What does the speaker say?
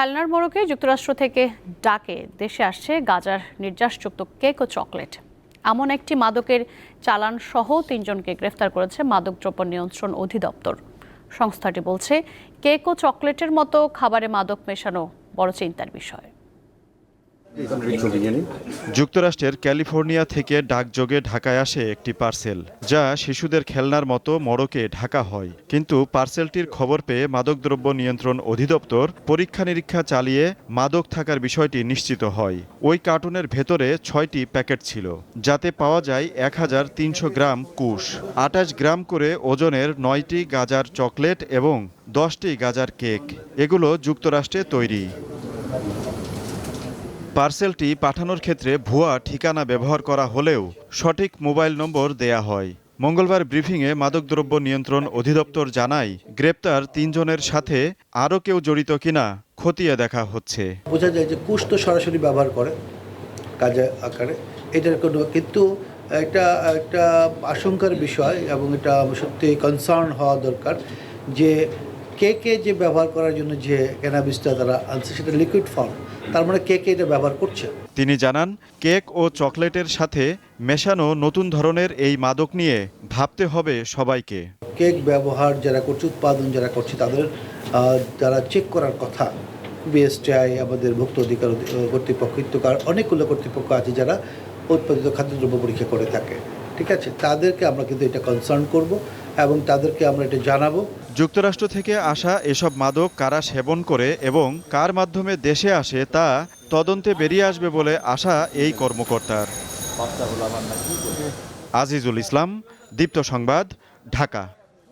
খেলনার মোড়কে যুক্তরাষ্ট্র থেকে ডাকে দেশে আসছে গাজার নির্যাসযুক্ত কেক ও চকলেট। এমন একটি মাদকের চালান সহ তিনজনকে গ্রেফতার করেছে মাদকদ্রব্য নিয়ন্ত্রণ অধিদপ্তর। সংস্থাটি বলছে, কেক ও চকলেটের মতো খাবারে মাদক মেশানো বড় চিন্তার বিষয়। যুক্তরাষ্ট্রের ক্যালিফোর্নিয়া থেকে ডাকযোগে ঢাকায় আসে একটি পার্সেল, যা শিশুদের খেলনার মতো মড়কে ঢাকা হয়। কিন্তু পার্সেলটির খবর পেয়ে মাদকদ্রব্য নিয়ন্ত্রণ অধিদপ্তর পরীক্ষা নিরীক্ষা চালিয়ে মাদক থাকার বিষয়টি নিশ্চিত হয়। ওই কার্টুনের ভেতরে ছয়টি প্যাকেট ছিল, যাতে পাওয়া যায় এক হাজার তিনশো গ্রাম কুশ আটাশ গ্রাম করে ওজনের নয়টি গাজার চকলেট এবং দশটি গাজার কেক। এগুলো যুক্তরাষ্ট্রে তৈরি। পার্সেলটি পাঠানোর ক্ষেত্রে ভুয়া ঠিকানা ব্যবহার করা হলেও সঠিক মোবাইল নম্বর দেয়া হয়। মঙ্গলবার ব্রিফিংয়ে মাদকদ্রব্য নিয়ন্ত্রণ অধিদপ্তর জানায়, গ্রেপ্তার তিনজনের সাথে আরও কেউ জড়িত কিনা খতিয়ে দেখা হচ্ছে। বোঝা যায় যে কুশ তো সরাসরি ব্যবহার করে কাজে আকারে। এটার কোনো কিন্তু একটা একটা আশঙ্কার বিষয় এবং এটা সত্যি কনসার্ন হওয়া দরকার যে কে কে যে ব্যবহার করার জন্য যে ক্যানাবিসটা তারা আনছে সেটা লিকুইড ফর্ম তার মানে কে কে এটা ব্যবহার করছে? তিনি জানান কেক ও চকলেটের সাথে মেশানো নতুন ধরনের এই মাদক নিয়ে ভাবতে হবে সবাইকে। কেক ব্যবহার যারা করছে উৎপাদন যারা করছে তাদের যারা চেক করার কথা বিএসটিআই আমাদের ভুক্ত অধিকার কর্তৃপক্ষ ইত্যকার অনেকগুলো কর্তৃপক্ষ আছে যারা উৎপাদিত খাদ্যদ্রব্য পরীক্ষা করে থাকে। ঠিক আছে? তাদেরকে আমরা কিন্তু এটা কনসার্ন করব। এবং তাদেরকে আমরা এটা জানাব। যুক্তরাষ্ট্র থেকে আসা এসব মাদক কারা সেবন করে এবং কার মাধ্যমে দেশে আসে তা তদন্তে বেরিয়ে আসবে বলে আশা এই কর্মকর্তার। আজিজুল ইসলাম দীপ্ত সংবাদ ঢাকা।